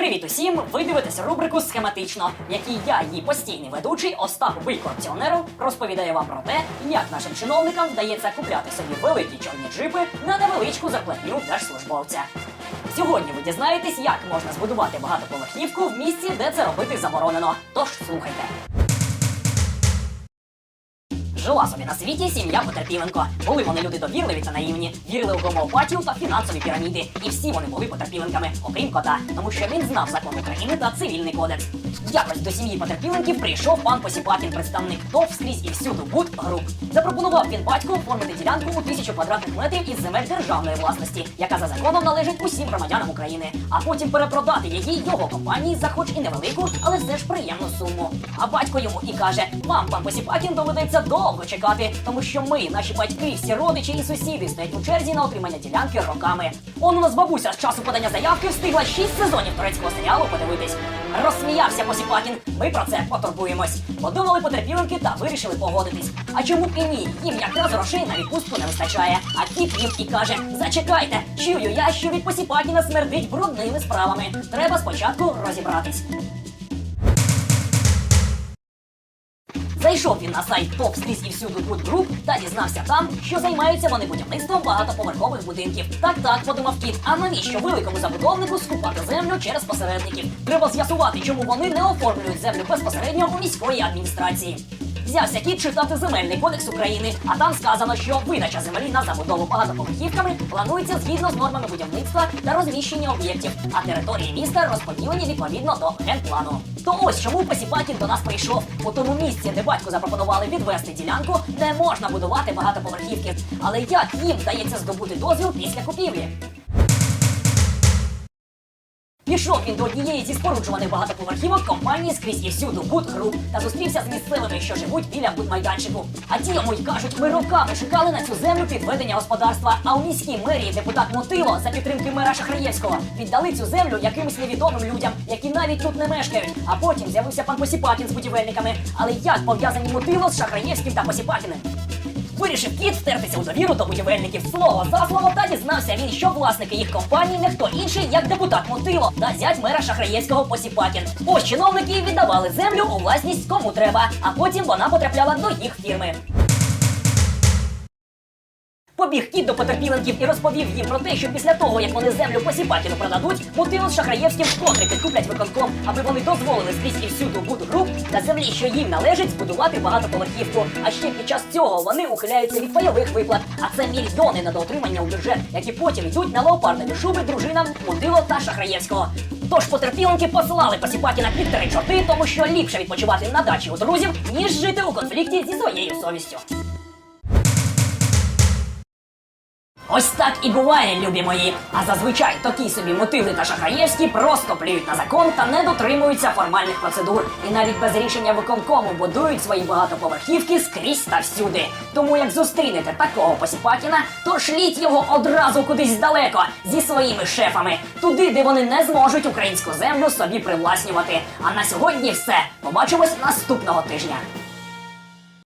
Привіт усім! Ви дивитесь рубрику схематично, в якій я, її постійний ведучий Остап Бий корупціонеру, розповідає вам про те, як нашим чиновникам вдається купляти собі великі чорні джипи на невеличку зарплатню держслужбовця. Сьогодні ви дізнаєтесь, як можна збудувати багатоповерхівку в місці, де це робити заборонено. Тож слухайте. Жила собі на світі сім'я Потерпіленко. Були вони люди довірливі та наївні, вірили у гомеопатію та фінансові піраміди. І всі вони були потерпіленками, окрім кота, тому що він знав закон України та цивільний кодекс. Якось до сім'ї потерпіленків прийшов пан Посіпакін, представник ТОВ скрізь і всюду Буд груп. Запропонував він батьку оформити ділянку у тисячу квадратних метрів із земель державної власності, яка за законом належить усім громадянам України, а потім перепродати її його компанії за хоч і невелику, але все ж приємну суму. А батько йому і каже: вам, пан Посіпакін, доведеться довго чекати, тому що ми, наші батьки, всі родичі і сусіди стоять у черзі на отримання ділянки роками. Он у нас бабуся з часу подання заявки встигла шість сезонів турецького серіалу подивитись. Розсміявся Посіпакін. Ми про це потурбуємось. Подумали потерпіленки та вирішили погодитись. А чому б і ні? Їм якраз грошей на відпустку не вистачає. А кіт їм і каже: Зачекайте, чую я, що від Посіпакіна смердить брудними справами. Треба спочатку розібратись. Зайшов він на сайт ТОП всюди Good Group та дізнався там, що займаються вони будівництвом багатоповерхових будинків. Так так подумав кіт. А навіщо великому забудовнику скупати землю через посередників? Треба з'ясувати, чому вони не оформлюють землю безпосередньо у міської адміністрації. Взявся кіт читати земельний кодекс України, а там сказано, що видача землі на забудову багатоповерхівками планується згідно з нормами будівництва та розміщення об'єктів, а території міста розподілені відповідно до генплану. То ось чому Посіпакін до нас прийшов. У тому місці, де батьку запропонували відвести ділянку, не можна будувати багатоповерхівки. Але як їм вдається здобути дозвіл після купівлі? Пішов він до однієї зі споруджуваних багатоповерхівок компанії скрізь і всюду Будгруп та зустрівся з місцевими, що живуть біля будмайданчику. А ті йому й кажуть, ми роками шукали на цю землю під ведення господарства. А у міській мерії депутат Мотило за підтримки мера Шахраєвського віддали цю землю якимось невідомим людям, які навіть тут не мешкають. А потім з'явився пан Посіпакін з будівельниками. Але як пов'язані Мотило з Шахраєвським та Посіпакіним? Вирішив кіт втертися у довіру до будівельників слово за слово та дізнався він, що власники їх компанії не хто інший, як депутат Мотило та зять мера Шахраєвського Посіпакін. Ось чиновники віддавали землю у власність кому треба, а потім вона потрапляла до їх фірми. Побіг кіт до потерпіленків і розповів їм про те, що після того, як вони землю Посіпакіну продадуть, Мотило з Шахраєвським вкотре підкуплять виконком, аби вони дозволили скрізь і всюду будгруп на землі, що їм належить збудувати багатоповерхівку. А ще під час цього вони ухиляються від пайових виплат, а це мільйони на доотримання у бюджет, які потім йдуть на леопардові шуби дружинам Мудило та Шахраєвського. Тож потерпілки посилали посіпаки на три чорти, тому що ліпше відпочивати на дачі у друзів, ніж жити у конфлікті зі своєю совістю. Ось так і буває, любі мої. А зазвичай такі собі мотили та шахраєвські просто плюють на закон та не дотримуються формальних процедур. І навіть без рішення виконкому будують свої багатоповерхівки скрізь та всюди. Тому як зустрінете такого посіпакіна, то шліть його одразу кудись далеко зі своїми шефами, туди, де вони не зможуть українську землю собі привласнювати. А на сьогодні все. Побачимось наступного тижня.